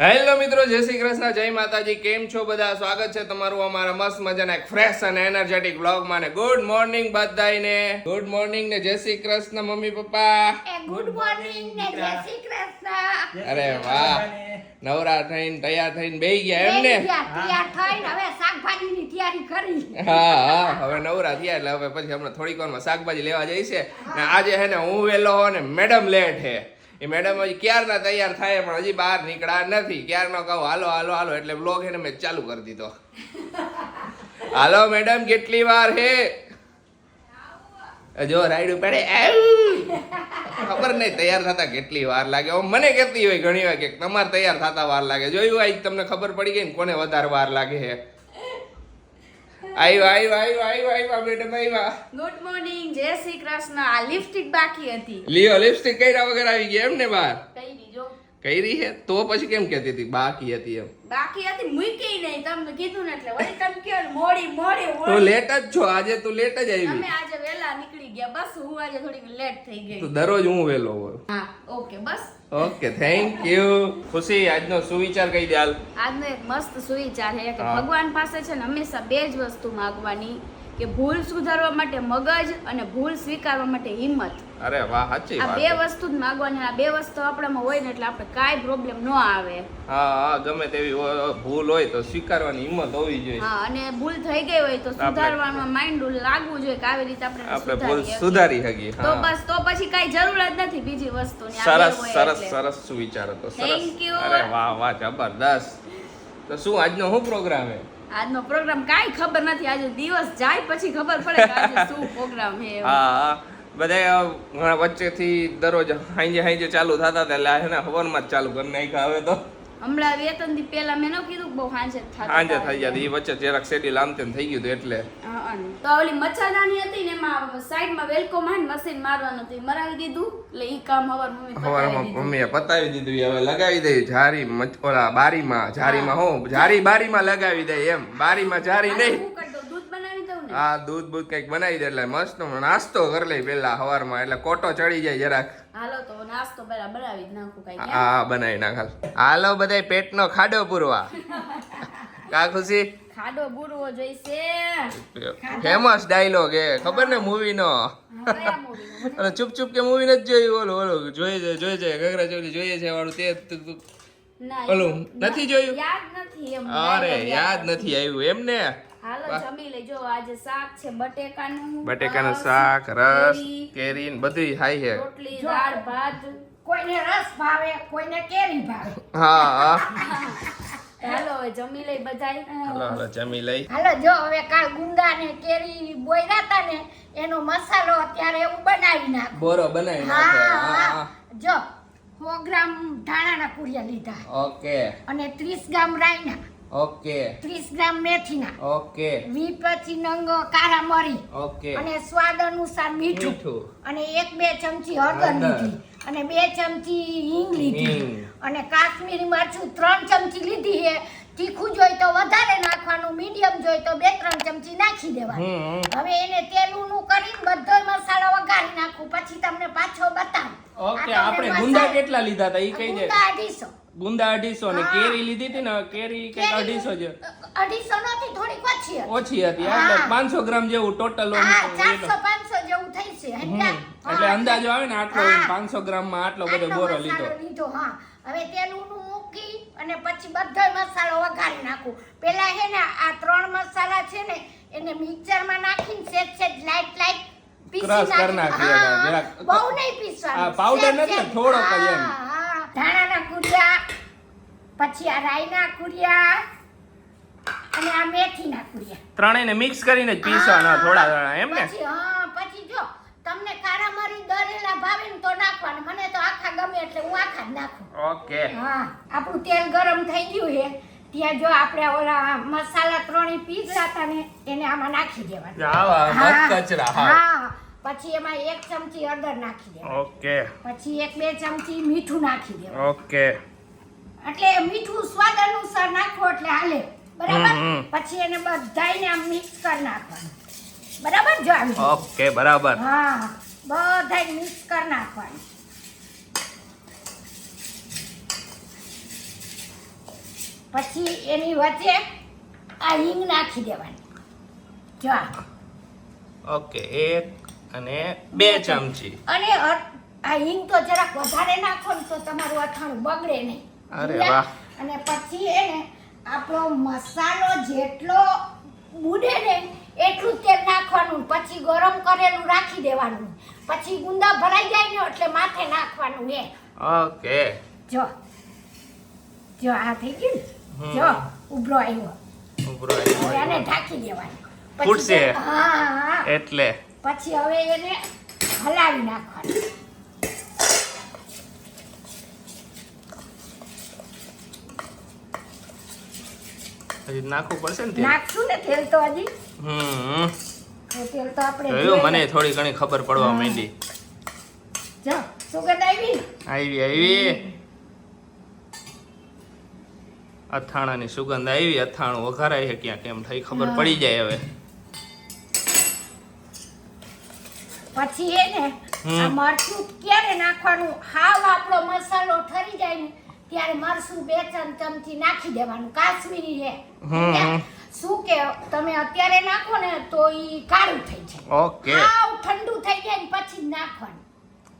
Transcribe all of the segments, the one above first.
Hello મિત્રો જય શ્રી કૃષ્ણ જય માતાજી કેમ છો બધા? સ્વાગત છે તમારું અમારા મસ્ત મજાના ફ્રેશ અને એનર્જેટિક વ્લોગમાં ને ગુડ મોર્નિંગ બધાને ગુડ મોર્નિંગ ને જય Shri Krishna mummy papa. Good morning ને જય શ્રી કૃષ્ણ. અરે વાહ. નવરા થઈને તૈયાર થઈને બેહી ગયા એમ ને? તૈયાર થઈને હવે શાકભાજીની તૈયારી કરી. હા હા હવે નવરા થયા એટલે હવે પછી હમણાં થોડીક વારમાં શાકભાજી લેવા જઈશે. ને આજે હે ને હું વેલો ને મેડમ લેટ હે. એ મેડમ હજી ક્યારના તૈયાર થાય પણ હજી બહાર નીકળ્યા નથી. ક્યારનો કહું, હાલો હાલો હાલો, એટલે બ્લોગ એને મેં ચાલુ કરી દીધો. હાલો, મેડમ, કેટલી વાર હે? જો, રાયડું પડે. ખબર નહીં તૈયાર થતા કેટલી વાર લાગે. મને કહેતી હોય ઘણી વાર કે તમારે તૈયાર થતા વાર લાગે. જોયું આજ તમને ખબર પડી ગઈ ને કોને વધારે વાર લાગે છે આવ્યો આવ્યો આવ્યો આવ્યો આવ્યો મેડમ આવ્યા ગુડ મોર્નિંગ જય શ્રી કૃષ્ણ. આ લિપસ્ટિક બાકી હતી. લિયો લિપસ્ટિક કર્યા વગર આવી ગયા એમ ને બાર? કઈ દીજો? કરી છે તો પછી કેમ કહેતી હતી? બાકી હતી એમ. બાકી હતી મૂકી નહીં તમને કીધું ને એટલે વળી તમે ને મોડી મોડી તો લેટ જ છો આજે તું લેટ જ આવી. તમે આજે વેલા નીકળી ગયા બસ હું આજે થોડીક લેટ થઈ ગઈ. તો દરરોજ હું વેલો હોઉં. હા ઓકે બસ. ઓકે થેન્ક યુ ખુશી આજનો સુવિચાર કહી દે હાલ. આજનો એક મસ્ત સુવિચાર છે કે ભગવાન પાસે છે ને હંમેશા બે જ વસ્તુ માંગવાની. કે ભૂલ સુધારવા માટે મગજ અને ભૂલ સ્વીકારવા માટે હિંમત. અરે વાહ સાચી આ બે વસ્તુ જ માંગવાની આ બે વસ્તુ આપણામાં હોય ને એટલે આપણે કાંઈ પ્રોબ્લેમ ન આવે. હા હા ગમે તેવી ભૂલ હોય તો સ્વીકારવાની હિંમત હોવી જોઈએ. હા અને ભૂલ થઈ ગઈ હોય તો સુધારવામાં માઇન્ડ લાગવું જોઈએ કે આવી રીતે આપણે આપણે ભૂલ. સુધારી શકીએ તો બસ તો પછી કઈ જરૂર જ નથી બીજી વસ્તુની સરસ સરસ સરસ સુવિચાર હતો સરસ. Thank you. અરે વાહ વાહ જબરદસ્ત. તો શું આજનો શું પ્રોગ્રામ હે આજનો પ્રોગ્રામ કાંઈ ખબર નથી. આજે દિવસ જાય પછી ખબર પડે કે આજે શું પ્રોગ્રામ છે હા હા. બધા ઘણા વચ્ચેથી દરરોજ હાંજે હાંજે ચાલુ થતા હતા એટલે છે ને હવનમાં જ ચાલુ કરી નાખ્યા હવે તો. હમણાં વેતનથી પેલા મેં ન કીધું બહુ હાંજે થાય હાંજે થઈ જાય એ વચ્ચે જરાક શેડ્યુલ આમ તેમ થઈ ગયું હતું એટલે. તો ઓલી મચ્છરદાની હતી ને એમાં સાઈડમાં વેલકોમ હાન મશીન મારવાનું હતું મરાવી દીધું એટલે ઈ કામ હવાર મમ્મી હવાર મમ્મીએ પતાવી દીધું હવે લગાવી દઈ જારી ઓલા બારીમાં જારીમાં હું. જારી બારીમાં લગાવી દે એમ બારીમાં જારી નહીં. હું દૂધ બૂધ કંઈક બનાવી દે એટલે મસ્ત નાસ્તો કરી લઈ પેલા સવારમાં એટલે કોટો ચડી જાય જરાક. હાલો તો નાસ્તો પેલા બનાવી નાખું કઈ હા? બનાવી નાખ હાલો. બધા પેટનો ખાડો પૂરવા. કા ખુશી? ખાડો પૂરવો જોઈશે. ફેમસ ડાયલોગ એ ખબર ને મૂવી નો? અને ચૂપ ચૂપ કે મૂવી નથી જોયું? ઓલું ઓલું જોઈએ છે જોઈએ છે ગગરા ચોલી જોઈએ છે વાળું તું- ઓલું નથી જોયું? યાદ નથી અરે યાદ નથી. આવ્યું એમ ને હાલો. જમી લેજો. આજે શાક છે બટેકાનું બટેકાનું રસ, શાક રસ કેરી, ને બધું ખાય છે રોટલી દાળ ભાત. કોઈને રસ ભાવે કોઈને કેરી ભાવે. હા હા. હાલો જમી લઈ બધાય. હાલો હાલો જમી લઈ. હાલો જો હવે કાલ ગુંદા ને કેરી બોયરા ને એનો મસાલો અત્યારે એવું બનાવી નાખ. બોરો બનાવી નાખે હા. હા હા. જો ગ્રામ ધાણાના પૂરિયા લીધા. ઓકે. અને ત્રીસ ગ્રામ રાઈના ઓકે. ત્રીસ ગ્રામ મેથીના. ઓકે. વી પછી નંગ કાળા મરી. ઓકે. અને સ્વાદ અનુસાર મીઠું. અને એક બે ચમચી હળદર. લીધી. અને બે ચમચી હિંગ લીધી. અને કાશ્મીરી મરચું ત્રણ ચમચી લીધી છે. તીખું જોઈ તો વધારે નાખવાનું મીડિયમ જોઈ તો બે ત્રણ ચમચી નાખી દેવાનું. હવે એને તેલુનું કરીને બધો મસાલો વઘારી નાખું. પછી તમને પાછો બતાવું. ઓકે આપણે ગુંદા કેટલા લીધા હતા? એ કહી દે. ગુંદા અઢીસો. ગુંદા અઢીસો ને કેરી લીધી હતી ને કેરી કંઈક અઢીસો છે અઢીસો નથી થોડીક ઓછી ઓછી હતી એટલે પાંચસો ગ્રામ જેવું ટોટલ જેવું થઈ છે એટલે અંદાજો આવે ને આટલો પાંચસો ગ્રામમાં આટલો બધો બોરો લીધો. લીધો હા. હવે તેલનું મૂકી અને પછી બધો મસાલો વઘારી નાખું. પેલા હે ને આ ત્રણ મસાલા છે ને એને મિક્સરમાં નાખીને સેજ સેજ લાઈટ લાઈટ પીસી નાખી. બહુ નહીં પીસવાનું. પાવડર નથી થોડો. થોડોક જ એમ. ધાણાના કુરિયા પછી આ રાઈના કુરિયા અને આ મેથીના કુરિયા. ત્રણેયને મિક્સ કરીને જ પીસવાના થોડા થોડા એમ ને? પછી હા પછી જો તમને કારા મરી દરેલા ભાવે ને તો નાખવાનું મને તો આખા ગમે એટલે હું આખા જ નાખું. ઓકે. હા આપણું તેલ ગરમ થઈ ગયું છે. ત્યાં જો આપણે ઓલા મસાલા ત્રણેય પીસ હતા ને એને આમાં નાખી દેવાના. હા, કચરા હા. પછી એમાં એક ચમચી હળદર નાખી દેવાની. ઓકે. પછી એક બે ચમચી મીઠું નાખી દેવાનું. ઓકે. એટલે મીઠું સ્વાદ અનુસાર નાખો એટલે હાલે. બરાબર. પછી એને બધાયને આમ મિક્સ કરી નાખવાનું. બરાબર? જો આમ ઓકે બરાબર. હા બધાય મિક્સ કરી નાખવાનું. પછી એની વચ્ચે આ હિંગ નાખી દેવાની. જો ઓકે એક અને બે ચમચી. અને આ હિંગ તો જરાક વધારે નાખો ને તો તમારું અથાણું બગડે નહીં. અરે વાહ. અને પછી એને આપણો મસાલો જેટલો બુડે ને એટલું તેલ નાખવાનું પછી ગરમ કરેલું રાખી દેવાનું. પછી ગુંદા ભરાઈ જાય ને એટલે માથે નાખવાનું એ. ઓકે. જો. જો આ થઈ ગયું જો ઉભરો આવ્યો. ઉભરો આવ્યો. એને ઢાંકી દેવાનું. ફૂટશે. હા. એટલે. પછી હવે એને હલાવી નાખવાનું. હજી નાખવું પડશે ને નાખશું ને તેલ તો હજી? હમ. તેલ તો આપણે જોયું મને થોડી ઘણી ખબર પડવા માંડી. જો સુગંધ આવી? આવી આવી. અથાણાની સુગંધ આવી અથાણું વઘારાય છે ક્યાં કેમ થઈ ખબર પડી જાય હવે. પછી એને ને આ મરચું ક્યારે નાખવાનું? હાવ આપણો મસાલો ઠરી જાય ને ત્યારે મરચું બે ચમચી નાખી દેવાનું. કાશ્મીરી છે શું કે તમે અત્યારે નાખો ને તો ઈ કાળું થઈ જાય. ઓકે. હાવ ઠંડુ થઈ જાય ને પછી નાખવાનું.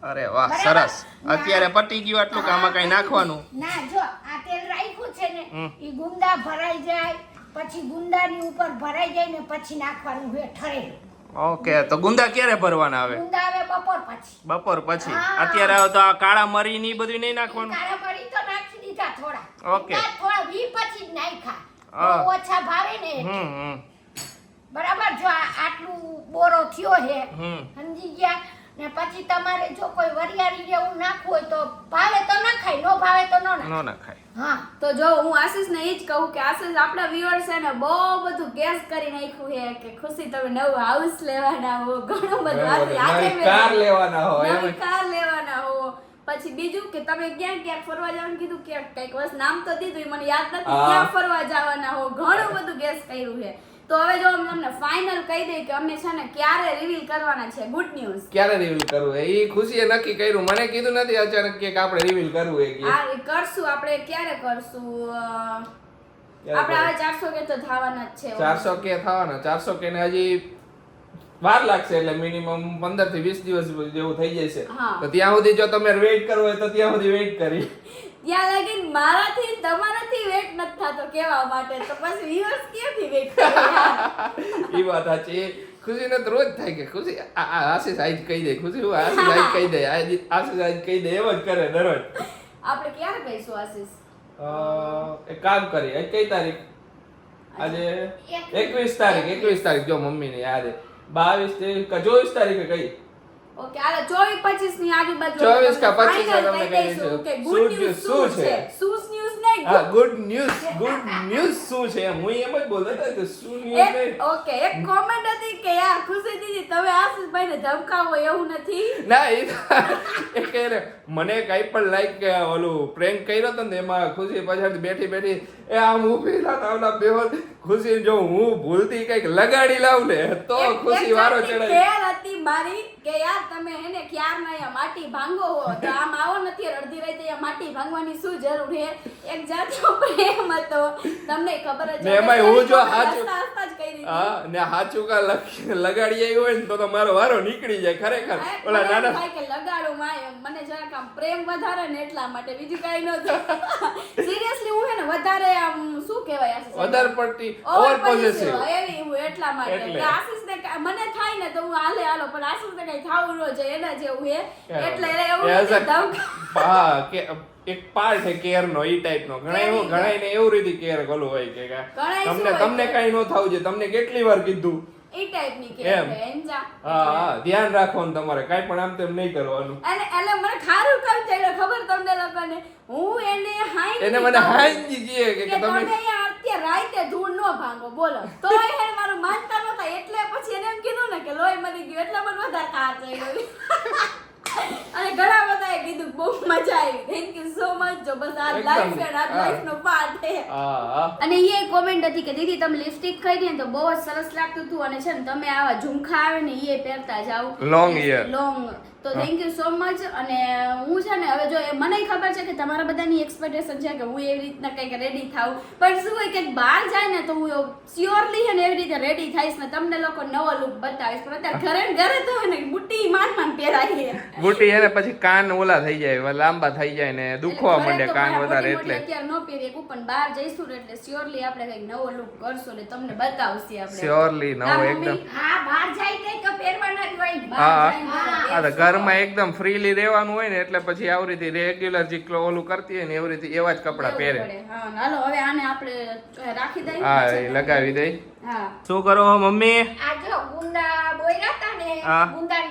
અરે વાહ સરસ. અત્યારે પટી ગયું આટલું કે કઈ નાખવાનું? ના જો આ તેલ રાખ્યું છે ને એ ઈ ગુંદા ભરાઈ જાય પછી ગુંદાની ઉપર ભરાઈ જાય ને પછી નાખવાનું. હવે ઠરેલું. ઓકે તો ગુંદા ક્યારે ભરવાના આવે? ગુંદા આવે બપોર પછી. બપોર પછી. અત્યારે આવે તો આ કાળા મરી ની બધું નહીં નાખવાનું? કાળા મરી તો નાખી દીધા થોડા. ઓકે. થોડા વી પછી નાખ્યા. ઓછા ભાવે ને હમ હમ. બરાબર જો આ આટલું બોરો થયો હે હમ. સમજી ગયા. ને પછી તમારે જો કોઈ વરિયાળી જેવું નાખવું હોય તો ભાવે તો નખાય નો ભાવે તો ન નો નખાય. હા. તો જો હું આશીષને એ જ કહું કે આશીષ આપણા વ્યુઅર્સ છે ને બહુ બધું ગેસ કરી નાખ્યું છે કે ખુશી તમે નવું હાઉસ લેવાના હો ઘણું બધું આજે કાર લેવાના હો એમ. કાર લેવાના હો. પછી બીજું કે તમે ક્યાં ક્યાંક ફરવા જવાનું કીધું ક્યાંક કંઈક બસ નામ તો દીધું મને યાદ નથી ક્યાં ફરવા જવાના હો. ઘણું બધું ગેસ કર્યું છે. તો હવે જો તમને ફાઇનલ કહી દઈ કે અમે છે ને ક્યારે રિવીલ કરવાના છે? ગુડ ન્યૂઝ ક્યારે રિવીલ કરવું? એ ખુશીએ નક્કી કર્યું. મને કીધું નથી અચાનક કે આપણે રિવીલ કરવું એ હા કરશું. આપણે ક્યારે કરશું? આપણે હવે ચારસો કે તો થવાના જ છે ચારસો કે થવાના? ચારસો કે ને હજી વાર લાગશે એટલે મિનિમમ પંદરથી વીસ દિવસ જેવું થઈ જશે. તો ત્યાં સુધી જો તમે વેઇટ કરવો હોય તો ત્યાં સુધી વેઇટ કરી. ત્યાં લગીન મારાથી તમારાથી વેટ નથી થતો કેવા માટે. તો પછી viewers ક્યાંથી વેટ કરે? એ વાત સાચી. ખુશીને તો રોજ થાય કે ખુશી આ આશીષ આજ કહી દે ખુશી હું આશીષ આજ કહી દે આજ આશીષ આજ કહી દે એમ જ કરે દરરોજ. આપણે ક્યારે કહીશું આશીષ? એક કામ કરી આજ કઈ તારીખ? આજે એકવીસ તારીખ એકવીસ તારીખ જો મમ્મીને યાદ બાવીસ તેવીસ ચોવીસ તારીખે કઈ? ઓકે હાલો ચોવીસ પચીસની આજુબાજુ 24 કા 25 તમને કહી કહી દઈશું. દઈશું. કે શું છે? શું ન્યૂઝ નહીં હા ગુડ ન્યૂઝ ગુડ ન્યૂઝ શું છે? હું એમ જ બોલતો હતો કે શું ન્યૂઝ ઓકે એક કોમેન્ટ હતી કે યાર ખુશી દીદી તમે આશીષભાઈ ને ધમકાવો એવું નથી? ના એ કહે મને કઈ પણ લાઈક કે ઓલું પ્રેન્ક કર્યો હતો ને એમાં ખુશી પાછળ બેઠી બેઠી એ આમ ઊભી હતા ઓલા બેહોશ ખુશી જો હું ભૂલતી કંઈક લગાડી લાવ ને તો ખુશી વારો ચડાય. ખેર હતી મારી કે યાર તમે એને ક્યાર ના અહીંયા માટી ભાંગો હો? તો આમ આવો નથી અડધી રાતે અહીંયા માટી ભાંગવાની શું જરૂર છે? એક જાતનો પ્રેમ હતો. તમને ખબર જ ને એમાં હું જો હાચું-. હા ને હાચું કા લગાડી આવી હોય ને તો તો મારો વારો નીકળી જાય ખરેખર. હા, ઓલા નાના કે લગાડો માય મને જરાક આમ પ્રેમ વધારે ને એટલા માટે બીજું કાઈ નહોતું. સિરિયસલી હું હે ને વધારે આમ શું કહેવાય આશીષ? વધારે પડતી ઓવર Over એવી હું એટલા માટે. આશીષ ને મને થાય ને તો હું હાલે હાલો પણ આશીષને કઈ થાવું ન જોઈએ એના જેવું હે. એટલે એવું હા કે એક પાર્ટ છે કેર નો ઈ ટાઈપ નો ઘણા એવું ઘણા ને એવું રીતે કેર ગોલું હોય કે તમને તમને કઈ ન થવું જોઈએ તમને કેટલી વાર કીધું? ઈ ટાઈપની કે એમ. હા હા ધ્યાન રાખવાનું તમારે કાઈ પણ આમ તેમ નહીં કરવાનું. અને એટલે મને ખારું કામ ચાલે ખબર તમને લોકોને? હું એને હાઈ એને મને હાઈ જી કે તમે અત્યારે રાતે ધૂળ ન ભાંગો બોલો. તો એ મારું માનતા નતા એટલે પછી એને એમ કીધું ને કે લોહી મરી ગયું એટલે મને વધારે કાર ચડ્યો. અને ઘણા બધાએ કીધું બહુ મજા આવી. થેન્ક યુ સો મચ જો બસ આ લાઈફ એન્ડ આ લાઈફ નો પાર્ટ છે. હા હા. અને એ કોમેન્ટ હતી કે દીદી તમે લિપસ્ટિક ખરીદી ને તો બહુ જ સરસ લાગતું હતું અને છે ને તમે આવા ઝુમખા આવે ને એ પહેરતા જાવ લોંગ યર લોંગ તો થેન્ક યુ સો મચ અને હું છે ને હવે જો એ મને ખબર છે કે તમારા બધાની એક્સપેક્ટેશન છે કે હું એવી રીતના કંઈક રેડી થાઉં. પણ શું હોય કે બહાર જાય ને તો હું સ્યોરલી છે ને એવી રીતે રેડી થઈશ ને તમને લોકો નવો લુક બતાવીશ. પણ અત્યારે ઘરે ઘરે તો ને બુટ્ટી માન માન પહેરાઈએ. બુટ્ટી હે પછી કાન ઓલા થઈ જાય લાંબા થઈ જાય ને દુખવા માંડે કાન વધારે એટલે. અત્યારે ન પહેરીએ પણ બહાર જઈશું એટલે સ્યોરલી આપણે કંઈક નવો લુક કરશું ને તમને બતાવશે આપણે. સ્યોરલી નવો એકદમ. હા બહાર જાય તો પહેરવાના જ હોય બહાર હા હા. તો ઘરમાં એકદમ ફ્રીલી રહેવાનું હોય ને એટલે પછી આવી રીતે રેગ્યુલર જે ઓલું કરતી હોય ને એવી રીતે એવા જ કપડાં પહેરે. હા હાલો હવે આને આપણે રાખી દઈએ હા એ લગાવી દઈ. હા. શું કરો મમ્મી? આ જો ગુંદા બોયરા હતા ને હા.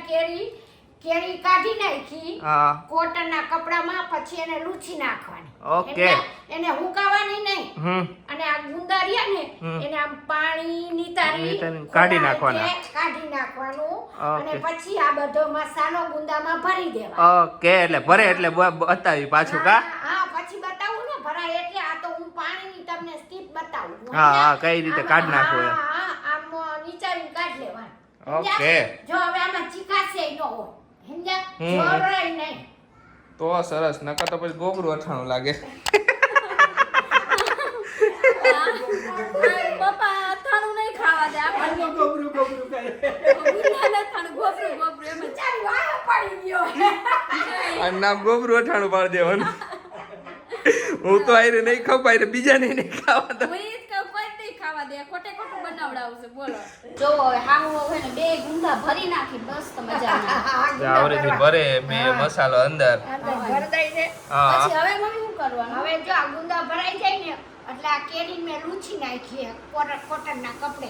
કેરી. કેરી કાઢી નાખી હા. કોટનના કપડામાં પછી એને લૂછી નાખવાની. ઓકે. એને હુકાવાની નહીં. અને આ ગુંદા રહ્યા ને એને આમ પાણી નિતારી કાઢી નાખવાના. કાઢી નાખવાનું. અને પછી આ બધો મસાલો ગુંદામાં ભરી દેવાનો. ઓકે એટલે ભરે એટલે બતાવી પાછું કા? હા, પછી બતાવું ને ભરાય એટલે આ તો હું પાણીની તમને સ્ટીપ બતાવું. હા, હા, કઈ રીતે કાઢ નાખો હા, આમ નીચાવીને કાઢ લેવાનું. ઓકે. જો હવે આમાં ચીકાશે ન હોય. તો સરસ નકા તો પછી ગોબરું અઠાણું લાગે. નામ ગોબરું અઠાણું પાડી દેવાનું. હું તો આયરે નહીં ખાવ આયરે બીજાને નહીં ખાવા દઉં. હું ઈ જ કહું, કોઈ નહીં ખાવા દે ખોટે ખોટું બનાવડાવશે બોલો. જો હવે હાવ હવે ને બે ગુંદા ભરી નાખી મસ્ત મજાના આવરેથી ભરે બે મસાલો અંદર. ભર દઈને પછી હવે મમ્મી શું કરવાનું? હવે જો આ ગુંદા ભરાઈ જાય ને એટલે આ કેરી મેં લૂછી નાખી કોટન ના કપડે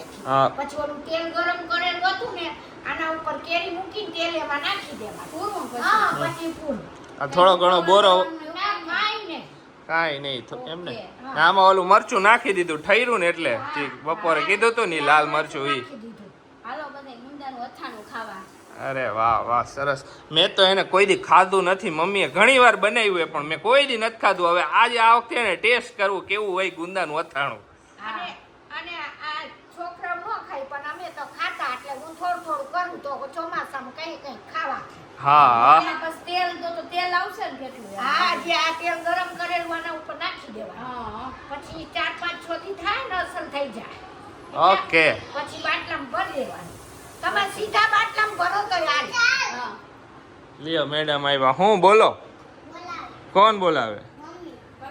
પછી ઓલું તેલ ગરમ કરેલું હતું ને આના ઉપર કેરી મૂકીને તેલ એમાં નાખી દેવા પૂરું પછી? પૂરું. થોડો ઘણો બોરો ના કાંઈ નહીં કાંઈ નહીં એમ ને? આમાં ઓલું મરચું નાખી દીધું ઠર્યું ને એટલે. બપોરે કીધું તું ને લાલ મરચું ઈ. અરે વાહ વાહ સરસ. મેં તો એને કોઈ દી ખાધું નથી મમ્મીએ ઘણી વાર બનાવ્યું પણ મેં કોઈ દી નથી ખાધું. હવે આજે આ વખતે એને ટેસ્ટ કરવું કેવું હોય ગુંદાનું અથાણું. છોકરા ન ખાય પણ અમે તો ખાતા એટલે હું થોડું થોડું કરું તો ચોમાસામાં કઈ કઈ ખાવા. હા. એના તેલ તો તો તેલ આવશે ને કેટલું હા જે આ તેલ ગરમ કરેલું આના ઉપર નાખી દેવા હા. પછી ચાર પાંચ છોથી થાય ને અસર થઈ જાય. ઓકે. પછી બાટલામાં ભરી દેવાનું. તમે સીધા બાટલામાં ભરો તો યાર લ્યો મેડમ આવ્યા. હું બોલો? કોણ બોલાવે?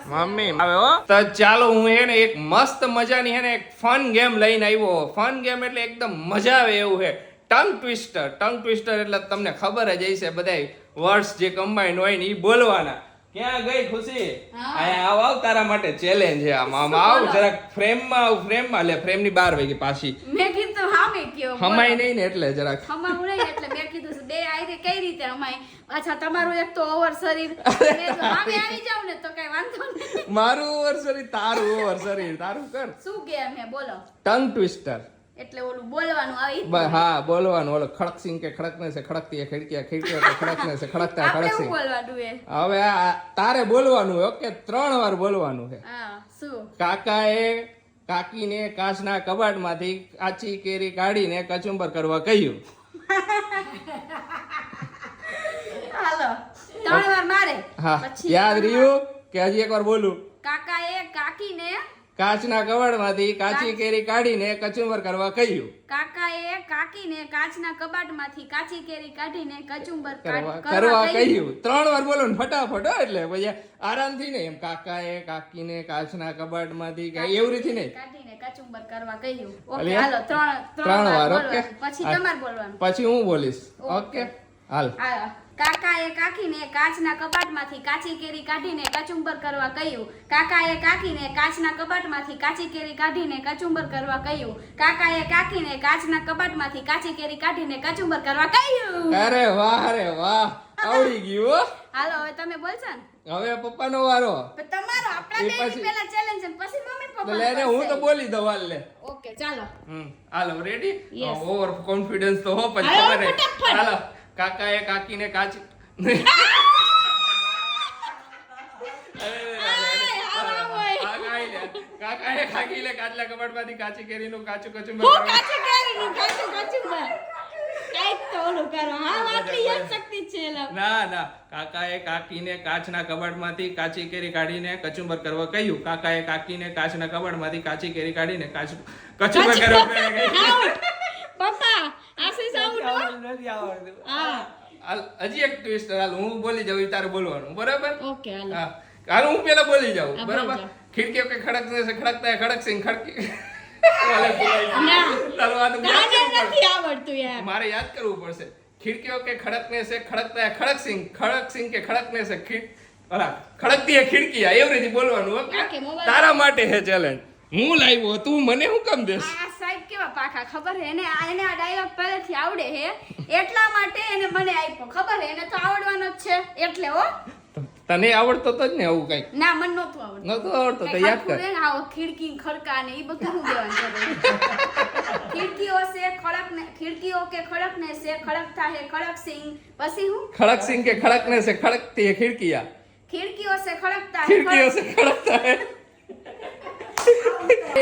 મમ્મી. આવે હો. તો ચાલો હું એને એક મસ્ત મજાની હે ને એક ફન ગેમ લઈને આવ્યો. ફન ગેમ એટલે એકદમ મજા આવે એવું છે ટંગ ટ્વિસ્ટર. ટંગ ટ્વિસ્ટર એટલે તમને ખબર જ હશે બધાય વર્ડ્સ જે કમ્બાઈન હોય ને એ બોલવાના. ક્યાં ગઈ ખુશી? અહીંયા આવ આવ તારા માટે ચેલેન્જ છે આમ. આવ જરાક ફ્રેમમાં આવ ફ્રેમમાં લે ફ્રેમની બહાર વાગી પાછી. મેં કીધું હા મેં કયો હમાય નહીં ને એટલે જરાક. હમાવું નહીં એટલે મેં કીધું બે આઈને કઈ રીતે હમાય? અચ્છા તમારું એક તો ઓવર શરીર. આવી જાવ ને તો કઈ વાંધો નહીં. મારું ઓવર શરીર તારું ઓવર શરીર. તારું કર. શું કે મેં બોલો. Tongue twister. એટલે ઓલું બોલવાનું આવી હા બોલવાનું. ઓલો ખડકસિંગ કે ખડકને છે ખડકતી હે ખડકી ખડકી કે ખડકને છે ખડકતા ખડકસિંગ બોલવાનું હે. હવે તારે બોલવાનું હોય ઓકે? ત્રણ વાર બોલવાનું છે હા શું? કાકાએ કાકીને કાચના કબાટમાંથી કાચી કેરી કાઢીને કચુંબર કરવા કહ્યું. હાલો ત્રણ વાર મારે. હા યાદ રહ્યું કે હજી એકવાર બોલું? કાકાએ કાકીને કાચના કબાટમાંથી કાચી કેરી કાઢીને કચુંબર કરવા કહ્યું. કાકાએ કાકીને કાચના કબાટમાંથી કાચી કેરી કાઢીને કચુંબર કરવા કહ્યું. ત્રણ વાર બોલો ને ફટાફટ હો એટલે પછી આરામથી ને એમ કાકાએ કાકીને કાચના કબાટમાંથી એવી રીતે નહીં. કાઢીને કચુંબર કરવા કહ્યું. ઓકે હાલો ત્રણ ત્રણ વાર ઓકે? પછી તમારે બોલવાનું. પછી હું બોલીશ. ઓકે? હાલ. હાલો. કાકાએ કાકીને કાચના કપાટમાંથી કાચી કેરી કાઢીને કચુંબર કરવા કહ્યું. કાકાએ કાકીને કાચના કપાટમાંથી કાચી કેરી કાઢીને કચુંબર કરવા કહ્યું. કાકાએ કાકીને કાચના કપાટમાંથી કાચી કેરી કાઢીને કચુંબર કરવા કહ્યું. અરે વાહ અરે વાહ. આવડી ગયું હો. હાલો હવે તમે બોલશો ને. હવે પપ્પાનો વારો. તમારો આપણા પછી- પહેલા ચેલેન્જ છે પછી મમ્મી પપ્પા લે રે હું તો બોલી દઉં હાલ લે. ઓકે ચાલો. હમ હાલો રેડી ઓવર કોન્ફિડન્સ તો હો પછી. ફટાફટ. હાલો. કાકાએ કાકીને કાચી કાકાએ કાકીને કાચલા કબાટમાંથી કાચી કેરીનું કાચું કચુંબર હું કરવા- કાચી કેરીનું કાચું કચુંબર કાંઈક તો ઓલું કરો. હા આટલી યાદ શક્તિ છે ના ના. કાકાએ કાકીને કાચના કબાટમાંથી કાચી કેરી કાઢીને કચુંબર કરવા કહ્યું. કાકાએ કાકીને કાચના કબાટમાંથી કાચી કેરી કાઢીને કાચ કચુંબર કરવા કહ્યું. આશીષ આઉટ નથી આવડતું હા. હજી એક ટ્વિસ્ટ હાલ હું બોલી જાઉં તારે બોલવાનું બરાબર? ઓકે હા. હાલ હું પેલા બોલી જાઉં બરાબર. ખિડકીઓ કે ખડકને સે ખડકતા ખડક સિંહ ખડકી. ના. મારે યાદ કરવું પડશે. ખીડકીઓ કે ખડકને છે ખડકતા ખડક સિંહ ખડક સિંહ કે ખડકને છે ખીડ ખડકતી ખીડકી ખિડકી એવી રીતે બોલવાનું તારા માટે હે ચેલેન્જ હું લાવ્યો તું મને હું કેમ દેસ આ સાહેબ કેવા પાકા ખબર હે એને એને આ ડાયલોગ પહેલેથી આવડે હે એટલા માટે એને મને આપ્યો. ખબર હે એને તો આવડવાનો જ છે. એટલે હો. તને આવડતો તો જ ને આવું કઈ? ના મને નહોતું આવડતો. નતું આવડતો તો યાદ કર. ને, આવો ખીડકી ખડકા ને એ બધું હું દેવાનું છે. ખિડકીઓ છે ખડક ને ખીડકીઓ કે ખડક ને છે ખડકતા હે ખડક સિંહ. પછી હું? ખડક સિંહ કે ખડકને સે ખડકતી હે ખિડકિયા. ખિડકીઓ ખડકતા હે ખિડકીઓ સે ખડકતા હે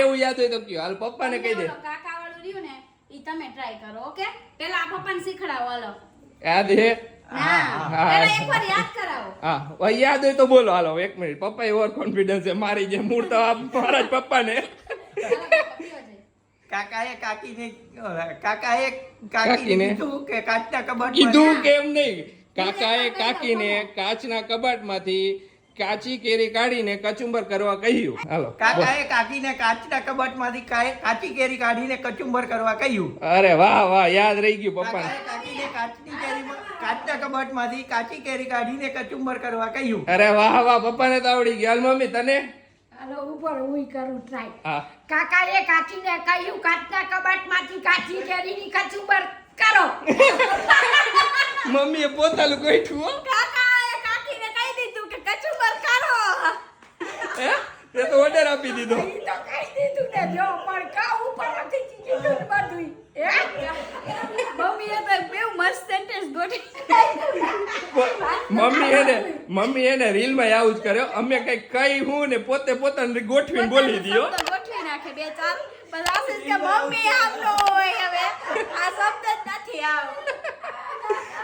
એવું યાદ હોય તો કયો. હાલ પપ્પાને કહી દે. કાકા વાળું રહ્યું ને ઈ તમે ટ્રાય કરો ઓકે? પેલા આ પપ્પાને શીખડાવો હાલો. યાદ હે? ના હા. પેલા એકવાર યાદ કરાવો. હા હવે યાદ હોય તો બોલો. હાલો એક મિનિટ. પપ્પા ઓવર કોન્ફિડન્સ છે. મારી જે મૂળ તો મારા જ પપ્પા, કયો છે? કાકાએ કાકીને કાકાએ કાકીને? કાકીને? કીધું કે કાચના કબાટ કીધું કેમ નહીં? કાકાએ કાકીને કાચના કબાટમાંથી કાચી કેરી કાઢીને કચુંબર કરવા કહ્યું. હાલો કાકાએ કાકીને કાચના કબાટમાંથી કાચી કેરી કાઢીને કચુંબર કરવા કહ્યું. અરે વાહ વાહ યાદ રહી ગયું પપ્પા. કાકીને કાચની કેરીમાં- કાચના કબાટમાંથી કાચી કેરી કાઢીને કચુંબર કરવા કહ્યું. અરે વાહ વાહ પપ્પાને તો આવડી ગયું હાલ મમ્મી તને? હાલો ઉપર હું કરું ટ્રાય હા. કાકાએ કાચીને કહ્યું કાચના કબાટમાંથી કાચી કેરીની કચુંબર કરો. મમ્મીએ પોતાનું ગોઠવું હો. દીધું કચુંબર કરો હે? તે તો ઓર્ડર આપી દીધો. ઈ તો કહી દીધું ને જો પણ કા ઉપરથી કીધું ને બધું હે? મમ્મીએ તો બેવ મસ્ત સેન્ટેન્સ ગોઠવી મમ્મી એને મમ્મી એને રીલમાં આવું જ કર્યો. અમે કઈ કઈ હું ને પોતે પોતાને ગોઠવીને બોલી દીધો ગોઠવી નાખે બે ચાર. પણ આશીષ કે મમ્મી આમ હોય હવે. આ શબ્દ જ નથી આવ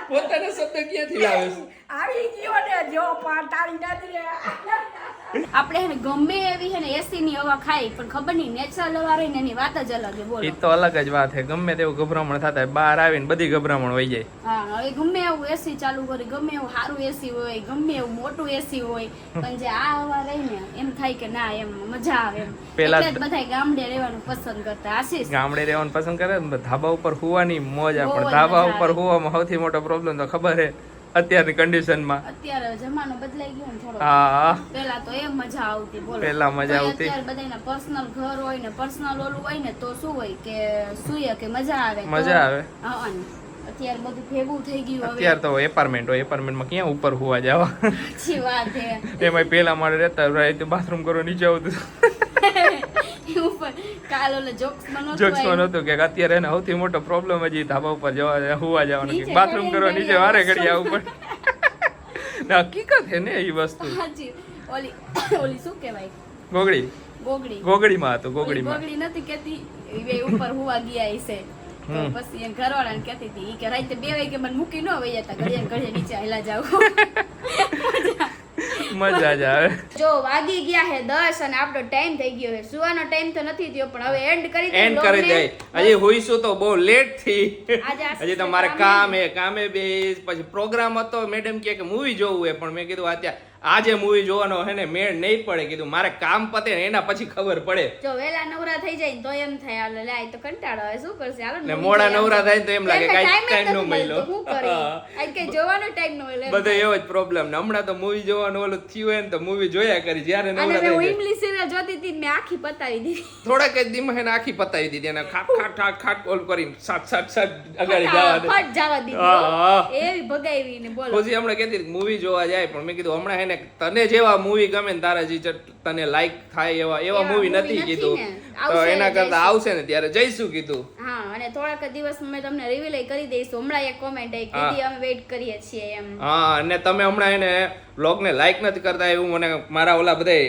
પોતાના શબ્દ ક્યાંથી લાવે છે આવી ગયો ને જો પણ નજરે આપણે હે ગમે એવી હે ને એસી ની હવા ખાઈ પણ ખબર નહીં નેચરલ હવા રહી ને એની વાત જ અલગ હે બોલો. એ તો અલગ જ વાત છે ગમે તેવું ગભરામણ થતા બહાર આવીને બધી ગભરામણ હોય જાય. હા હવે ગમે એવું એસી ચાલુ કરી ગમે એવું સારું એસી હોય ગમે એવું મોટું એસી હોય પણ જે આ હવા રહી ને એમ થાય કે ના એમ મજા આવે એમ. પેલા બધા બધાય ગામડે રહેવાનું પસંદ કરતા આશીષ. ગામડે રહેવાનું પસંદ કરે ધાબા ઉપર હોવાની મોજ પણ ધાબા ઉપર હોવામાં સૌથી મોટો પ્રોબ્લેમ તો ખબર છે અત્યારની કન્ડિશનમાં અત્યારે જમાનો બદલાઈ ગયો ને થોડો હા પેલા તો એમ મજા આવતી બોલો પહેલા મજા આવતી. અત્યારે બધાયના પર્સનલ ઘર હોય ને પર્સનલ ઓલું હોય ને તો શું હોય કે સુઈએ કે મજા આવે મજા આવે. હા. અત્યારે બધું ભેગું થઈ ગયું હવે. અત્યારે તો એપાર્ટમેન્ટ હોય એપાર્ટમેન્ટમાં ક્યાં ઉપર હોવા જાવ? સાચી વાત છે. એમાં પેલા મારે રહેતા રાતે બાથરૂમ કરવા નીચે આવતું ઉપર કાલ ઓલે જોક્સમાં જોક્સમાં નહોતું કે અત્યારે એને સૌથી મોટો પ્રોબ્લેમ હજી ધાબા ઉપર જવા હોવા જવાનું બાથરૂમ કરવા નીચે વારે ઘડી આવવું પડે. ને હકીકત છે ને એ વસ્તુ. ઓલી ઓલી શું કહેવાય? ગોગડી ગોગડી ગોગડીમાં હતું ગોગડીમાં ગોગડી નથી કેતી એ ઉપર હોવા ગયા હમ. પછી એમ ઘરવાળાને કહેતી હતી કે રાતે બે વાગે મને મૂકી ન વહી જતા ઘડીએ ઘડીએ નીચે હાલ્યા જાવ. મજા જ આવે. જો વાગી ગયા હે દસ અને આપણો ટાઈમ થઈ ગયો હે. સુવાનો ટાઈમ તો નથી થયો પણ હવે એન્ડ કરી દે એન્ડ કરી દે હજી હોઈશું તો બહુ લેટથી. હજી તો મારે કામ. હે કામે બેસ. પછી પ્રોગ્રામ હતો મેડમ કે મૂવી જોવું હે પણ મેં કીધું અત્યારે આજે મૂવી જોવાનો હે ને મેળ નહીં પડે. કીધું મારે કામ પતે ને એના પછી ખબર પડે. જો વેલા નવરા થઈ જાય ને તો એમ થાય હાલો લે તો કંટાળો આવે શું કરશે? હાલો ને મોડા નવરા. થાય તો એમ લાગે કાઈ time નો મળ્યો. હું? આજ કઈ જોવાનો ટાઈમ નો મળે એમ બધો એવો જ પ્રોબ્લેમ ને હમણાં તો મૂવી જોવાનું ઓલું થયું હે ને તો મૂવી જોયા કરી જ્યારે નવરા થઈ જાય. ઇંગ્લિશ સિરિયલ જોતી હતી ને મેં આખી પતાવી દીધી. થોડાક જ દીમાં એને આખી પતાવી દીધી અને ખાટ ખાટ ખાટ ખાટ ઓલ કરીને સાત સાત સાત અગાડી જવા દે. ફટ જવા દીધી હા, હો. એવી ભગાવી ને બોલો. પછી હમણાં કહેતી મૂવી જોવા જાય પણ મેં કીધું હમણાં તને જેવા મૂવી ગમે ને તારા જે તને લાઈક થાય એવા એવા મૂવી નથી કીધું. તો એના કરતા આવશે ને ત્યારે જઈશું કીધું. હા અને થોડાક દિવસ મેં તમને રિવીલ કરી દઈશું. હમણાં એક કોમેન્ટ આવી કીધી અમે વેઇટ કરીએ છીએ એમ. હા અને તમે હમણાં એને બ્લોગને લાઈક નથી કરતા એવું મને મારા ઓલા બધા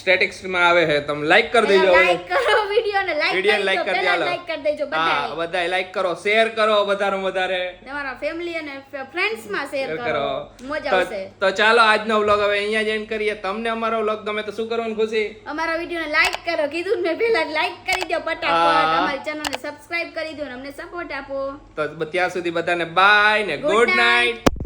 સ્ટેટિક્સમાં આવે છે. તમે લાઈક કરી દેજો લાઈક કરો. વિડીયોને લાઈક કરી ચાલો લાઈક કરી દેજો બધા બધા લાઈક કરો શેર કરો વધારે વધારે. તમારા ફેમિલી અને ફ્રેન્ડ્સમાં શેર કરો. મજા આવશે. તો ચાલો આજનો વ્લોગ હવે અહીંયા જ કરીએ. તમને અમારો વ્લોગ ગમે તો શું કરવાનું ખુશી? અમારા વિડીયોને લાઈક કરો. કીધું ને મેં પહેલા લાઈક કરી દો ફટાફટ. અમારી અમારી ચેનલને સબસ્ક્રાઇબ કરી દો અને અમને સપોર્ટ આપો. તો ત્યાં સુધી બધાને બાય ને ગુડ નાઈટ